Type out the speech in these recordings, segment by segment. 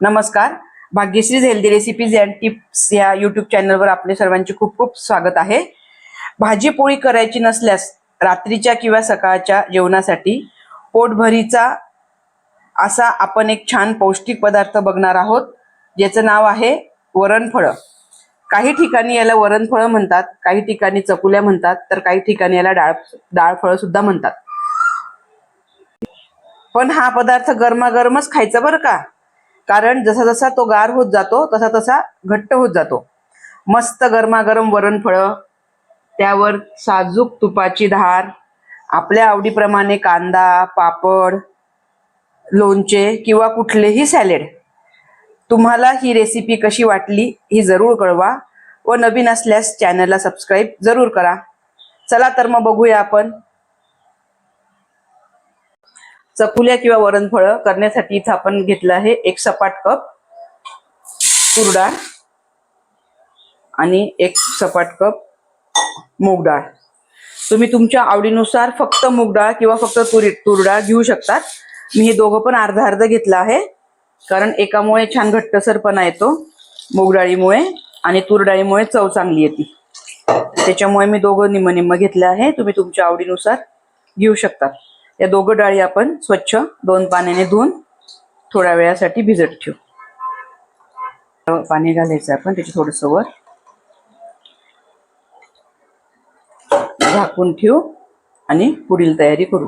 नमस्कार. Bhagyashree's healthy recipes and tips या YouTube चॅनलवर आपले सर्वांचे खूप खूप स्वागत आहे. भाजी पोळी करायची नसल्यास रात्रीच्या किंवा सकाळच्या जेवणासाठी पोटभरीचा असा आपण एक छान पौष्टिक पदार्थ बघणार आहोत. ज्याचं नाव आहे वरणफळं. काही ठिकाणी याला वरणफळं म्हणतात काही ठिकाणी चकुल्या म्हणतात तर काही ठिकाणी याला डाळ डाळफळं सुद्धा म्हणतात. पण हा पदार्थ गरमागरमच खायचा बरं का? कारण जसा जसा तो गार होत जातो तसा तसा घट्ट होत जातो. मस्त गरमागरम वरणफळं त्यावर साजूक तुपाची धार आपल्या आवडीप्रमाणे कांदा पापड लोणचे किंवा कुठलेही सॅलेड. तुम्हाला ही रेसिपी कशी वाटली ही जरूर कळवा व नवीन असल्यास चॅनलला सबस्क्राईब जरूर करा. चला तर मग बघूया आपण चकुल्या किंवा वरणफळं करण्यासाठी इथं आपण घेतलं आहे एक सपाट कप तूर डाळ आणि एक सपाट कप मूग डाळ. तुम्ही तुमच्या आवडीनुसार फक्त मूग डाळ किंवा फक्त तुरी तूर डाळ घेऊ शकतात. मी हे दोघं पण अर्धा अर्ध घेतलं आहे कारण एकामुळे छान घट्टसरपणा येतो मूग डाळीमुळे आणि तूर डाळीमुळे चव चांगली येते. त्याच्यामुळे मी दोघं निम्म निम्म घेतलं आहे. तुम्ही तुमच्या आवडीनुसार घेऊ शकतात या दोघं डाळी आपण स्वच्छ दोन पाण्याने धुवून थोड्या वेळासाठी भिजत ठेवू. पाणी घालायचं आपण त्याची थोडस वर. झाकून ठेवू आणि पुढील तयारी करू.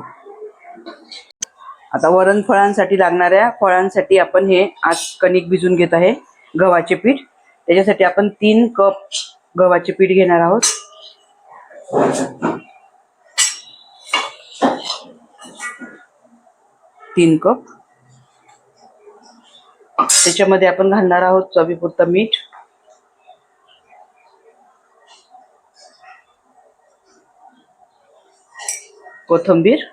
आता वरण फळांसाठी लागणाऱ्या फळांसाठी आपण हे आज कणिक भिजून घेत आहे गव्हाचे पीठ. त्याच्यासाठी आपण तीन कप गव्हाचे पीठ घेणार आहोत. तीन कप. त्याच्यामध्ये आपण घालणार आहोत चवीपुरतं मीठ. कोथंबीर.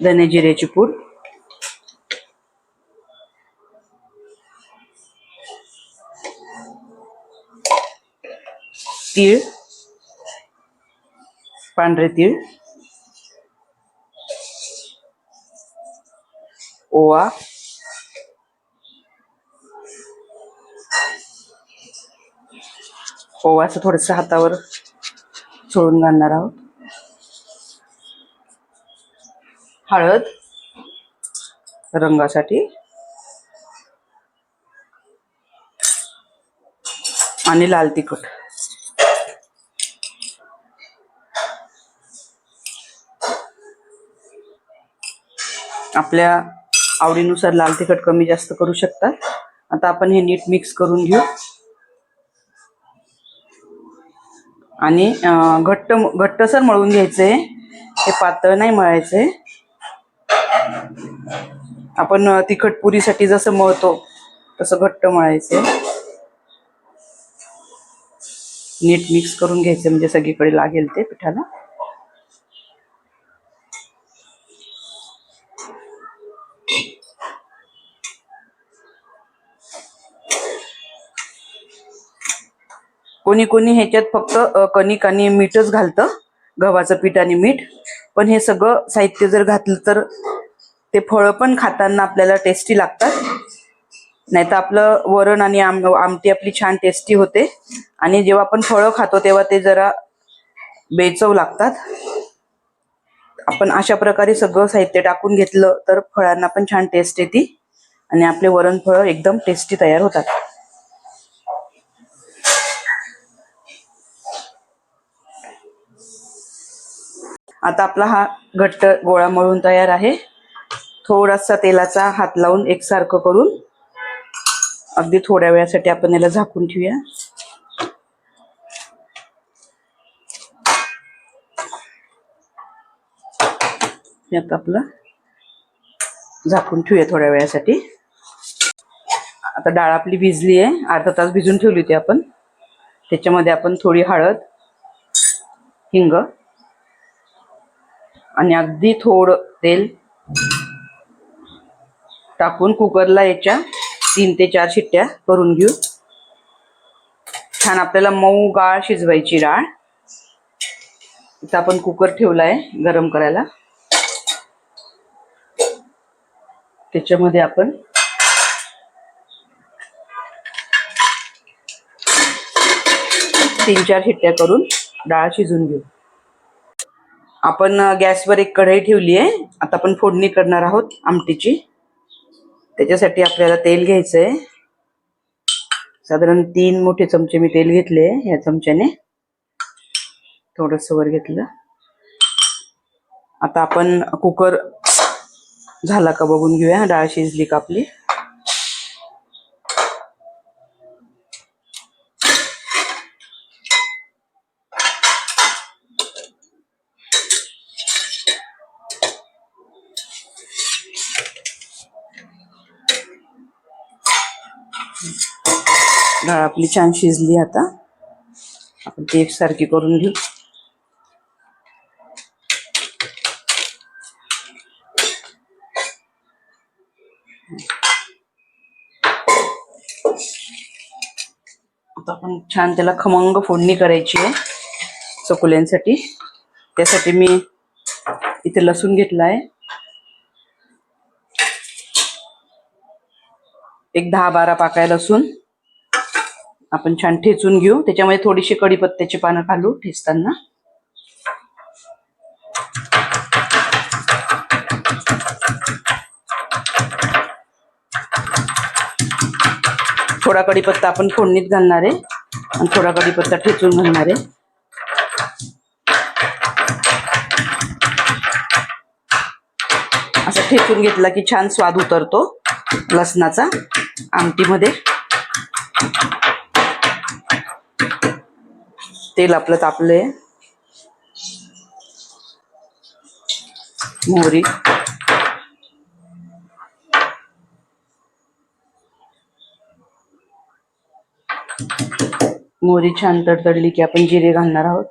धने जिऱ्याची पूड. तीळ. पांढरे तीळ. ओवा. ओवाचं थोडस हातावर चोळून घालणार आहोत. हळद रंगासाठी. आणि लाल तिखट. आपल्या आवडीनुसार लाल तिखट कमी जास्त करू शकतात. आता आपण हे नीट मिक्स करून घेऊ. आणि घट्ट घट्टसर मळून घ्यायचंय हे पातळ नाही मळायचंय आपण तिखट पुरीसाठी जसं मळतो तसं घट्ट मळायचं. नीट मिक्स करून घ्यायचं म्हणजे सगळीकडे लागेल ते पिठाला. कोणी कोणी ह्याच्यात फक्त कणिक आणि मीठच घालतं गव्हाचं पीठ आणि मीठ. पण हे सगळं साहित्य जर घातलं तर ते फळं पण खाताना आपल्याला टेस्टी लागतात. नाही तर आपलं वरण आणि आम आमटी आपली छान टेस्टी होते. आणि जेव्हा आपण फळं खातो तेव्हा ते जरा बेचव लागतात. आपण अशा प्रकारे सगळं साहित्य टाकून घेतलं तर फळांना पण छान टेस्ट येते. आणि आपले वरण फळं एकदम टेस्टी तयार होतात. आता आपला हा घट्ट गोळा मळून तयार आहे. थोडासा तेलाचा हात लावून एकसारखं करून अगदी थोड्या वेळासाठी आपण याला झाकून ठेवूया. यात आता आपलं झाकून ठेवूया थोड्या वेळासाठी. आता डाळ आपली भिजली आहे. अर्धा तास भिजून ठेवली होती आपण. त्याच्यामध्ये आपण थोडी हळद हिंग आणि अगदी थोडं तेल टाकून कुकरला याच्या तीन ते चार शिट्ट्या करून घेऊ. छान आपल्याला मऊ गाळ शिजवायची डाळ. इथं आपण कुकर ठेवला आहे गरम करायला. त्याच्यामध्ये आपण तीन चार शिट्ट्या करून डाळ शिजून घेऊ. आपण गॅसवर एक कढई ठेवली आहे. आता आपण फोडणी करणार आहोत आमटीची. त्याच्यासाठी आपल्याला तेल घ्यायचं आहे साधारण तीन मोठे चमचे मी तेल घेतले ह्या चमच्याने. थोडस वर घेतलं. आता आपण कुकर झाला का बघून घेऊया. डाळ शिजली का आपली. डाळ आपली छान शिजली आता. आपण ती एकसारखी करून घेऊ. आता आपण छान त्याला खमंग फोडणी करायची आहे चकुल्यांसाठी. त्यासाठी मी इथे लसूण घेतला आहे एक दहा बारा पाकाय लसूण. आपण छान ठेचून घेऊ. त्याच्यामध्ये थोडीशी कढीपत्त्याची पानं घालू ठेचताना. थोडा कढीपत्ता आपण फोडणीत घालणार आहे. आणि थोडा कढीपत्ता ठेचून घालणार आहे. असं ठेचून घेतला की छान स्वाद उतरतो लसणाचा आमटीमध्ये. तेल आपलं तापलंय. मोहरी. मोहरी छान तडतडली की आपण जिरे घालणार आहोत.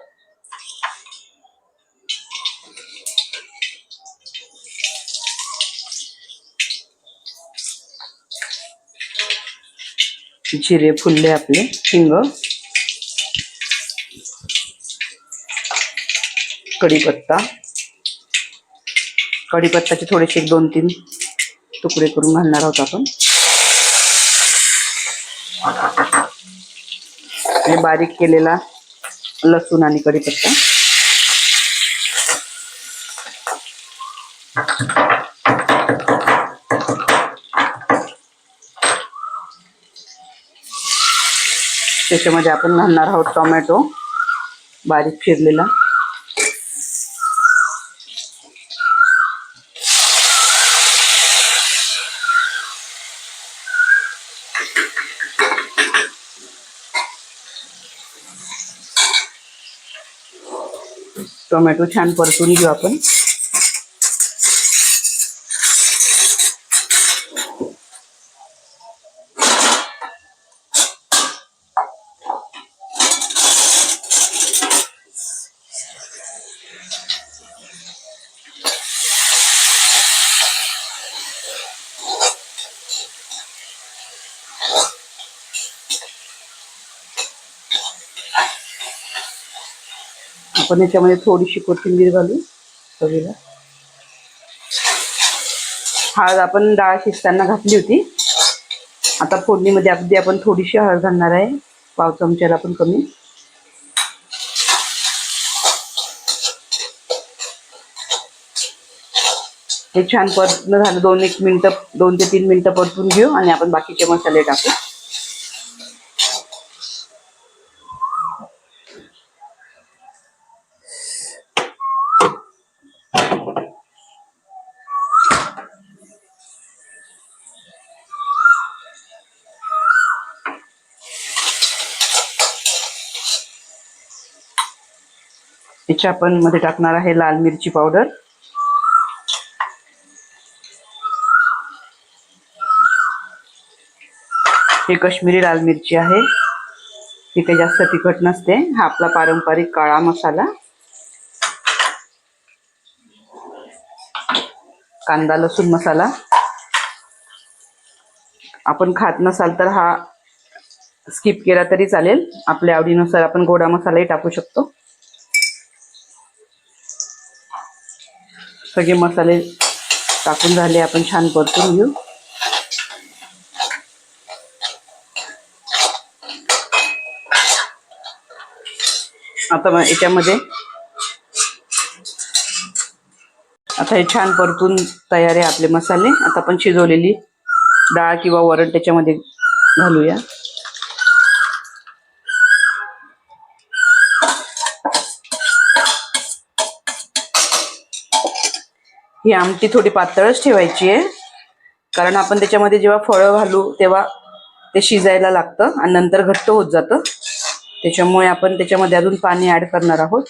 जिरे फुलले आपले हिंग. कढीपत्ता. कढीपत्ताचे थोडेसे एक दोन तीन तुकडे करून घालणार आहोत आपण. आणि बारीक केलेला लसूण आणि कढीपत्ता. त्याच्यामध्ये आपण घालणार आहोत टोमॅटो बारीक फिरलेला टोमॅटो छान परतून घेऊ आपण आपण याच्यामध्ये थोडीशी कोथिंबीर घालू चवीला हळद आपण डाळ शिजताना घातली होती. आता फोडणीमध्ये अगदी आपण थोडीशी हळद घालणार आहे. पाव चमच्याला पण कमी. हे छान परतणं झालं. दोन एक मिनटं दोन ते तीन मिनिटं परतून घेऊ आणि आपण बाकीचे मसाले टाकू. याच्या आपण मध्ये टाकणार आहे लाल मिरची पावडर. हे कश्मीरी लाल मिरची आहे. ही काही जास्त तिखट नसते. हा आपला पारंपरिक काळा मसाला. कांदा लसूण मसाला. आपण खात नसाल तर हा स्किप केला तरी चालेल. आपल्या आवडीनुसार आपण गोडा मसालाही टाकू शकतो. सगळे मसाले टाकून झाले. आपण छान परतून घेऊ. आता याच्यामध्ये. आता हे छान परतून तयार आहे आपले मसाले. आता आपण शिजवलेली डाळ किंवा वरण त्याच्यामध्ये घालूया. ही आमटी थोडी पातळच ठेवायची आहे. कारण आपण त्याच्यामध्ये जेव्हा फळं घालू तेव्हा ते शिजायला लागतं आणि नंतर घट्ट होत जातं. त्याच्यामुळे आपण त्याच्यामध्ये अजून पाणी ऍड करणार आहोत.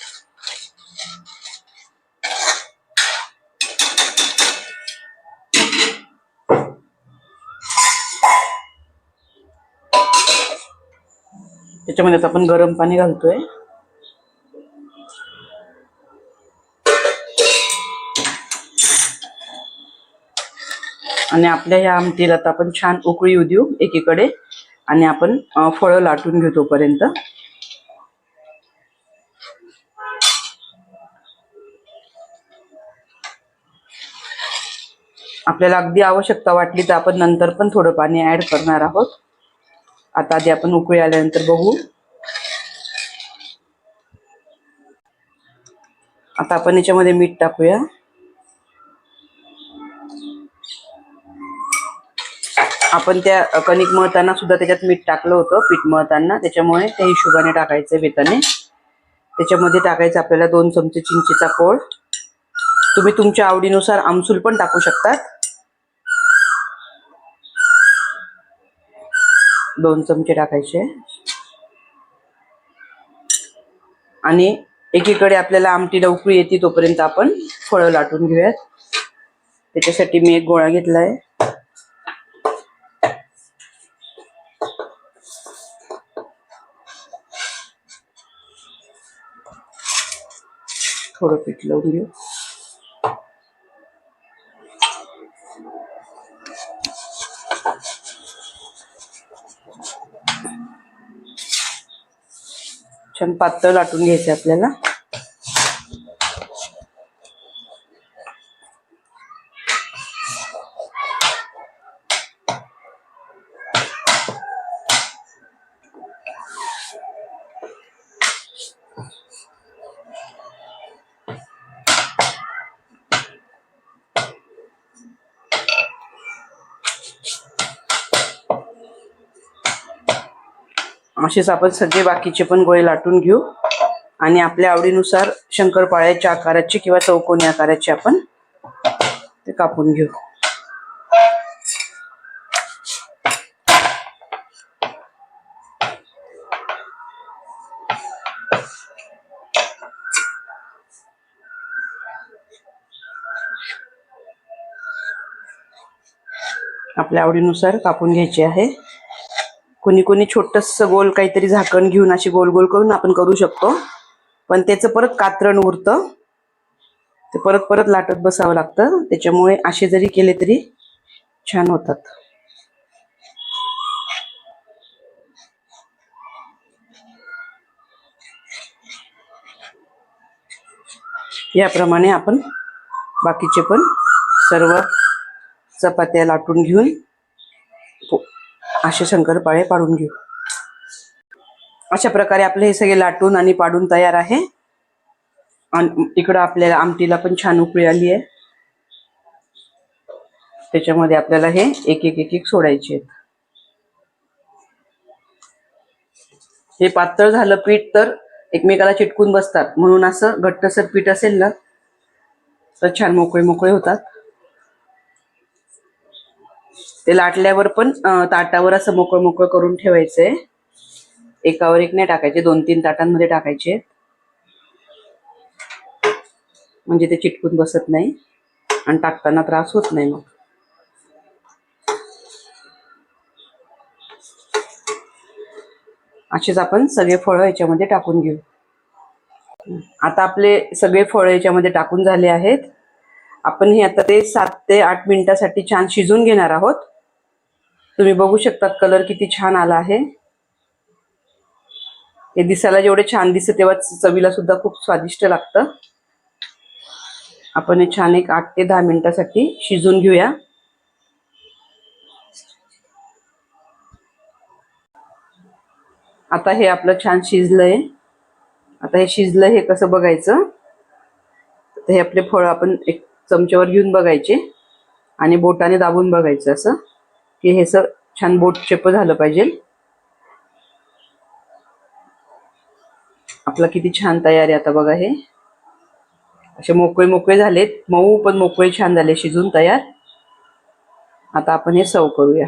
त्याच्यामध्ये आपण गरम पाणी घालतोय. आणि आपल्या ह्या आमटीला आता आपण छान उकळी येऊ देऊ एकीकडे. आणि आपण फळं लाटून घेतोपर्यंत आपल्याला अगदी आवश्यकता वाटली तर आपण नंतर पण थोडं पाणी ऍड करणार आहोत. आता आधी आपण उकळी आल्यानंतर बघू. आता आपण याच्यामध्ये मीठ टाकूया. आपण त्या कणिक मळताना सुद्धा त्याच्यात मीठ टाकलं होतं पीठ मळताना. त्याच्यामुळे त्या हिशोबाने टाकायचं बेताने त्याच्यामध्ये टाकायचं आपल्याला दोन चमचे चिंचेचा कोळ तुम्ही तुमच्या आवडीनुसार आमसूल पण टाकू शकतात. दोन चमचे टाकायचे. आणि एकीकडे आपल्याला आमटी उकळी येते तोपर्यंत आपण फळं लाटून घेऊयात. त्याच्यासाठी मी एक गोळा घेतलाय. थोडं पीठ लावून घेऊ. पातळ लाटून घ्यायचं आपल्याला. असेच आपण सगळे बाकीचे पण गोळे लाटून घेऊ. आणि आपल्या आवडीनुसार शंकरपाळ्याच्या आकाराचे किंवा चौकोनी आकाराचे आपण ते कापून घेऊ. आपल्या आवडीनुसार कापून घ्यायचे आहे. कोणी कोणी छोटस गोल काहीतरी झाकण घेऊन अशी गोल गोल करून आपण करू शकतो. पण त्याचं परत कात्रण उरतं. ते परत परत लाटत बसावं लागतं. त्याच्यामुळे असे जरी केले तरी छान होतात. याप्रमाणे आपण बाकीचे पण सर्व चपात्या लाटून घेऊन असे शंकरपाळे पाडून घेऊ. अशा प्रकारे आपले हे सगळे लाटून आणि पाडून तयार आहे. आणि इकडं आपल्याला आमटीला पण छान उकळी आली आहे. त्याच्यामध्ये आपल्याला हे एक एक एक एक सोडायचे आहेत. हे पातळ झालं पीठ तर एकमेकाला चिटकून बसतात. म्हणून असं घट्टसर पीठ असेल ना तर छान मोकळे मोकळे होतात. ते लाटल्यावर पण ताटावर असं मोकळं मोकळं करून ठेवायचंय. एकावर एक नाही टाकायचे दोन तीन ताटांमध्ये टाकायचे. म्हणजे ते चिटकून बसत नाही आणि टाकताना त्रास होत नाही मग. असेच आपण सगळे फळं याच्यामध्ये टाकून घेऊ. आता आपले सगळे फळं याच्यामध्ये टाकून झाले आहेत. आपण हे आता ते सात ते आठ मिनिटासाठी छान शिजून घेणार आहोत. तुम्ही बघू शकता कलर किती छान आला आहे. हे दिसायला जेवढे छान दिसतं तेव्हा चवीला सुद्धा खूप स्वादिष्ट लागतं. आपण हे छान एक आठ ते दहा मिनिटासाठी शिजून घेऊया. आता हे आपलं छान शिजलंय. आता हे शिजलं हे कसं बघायचं? हे आपले फळ आपण एक चमच्यावर घेऊन बघायचे आणि बोटाने दाबून बघायचं असं की हे सर छान बोट चेप झालं पाहिजे. आपला किती छान तयार आहे आता बघा हे. असे मोकळे मोकळे झालेत. मऊ पण मोकळे छान झाले शिजून तयार. आता आपण हे सर्व करूया.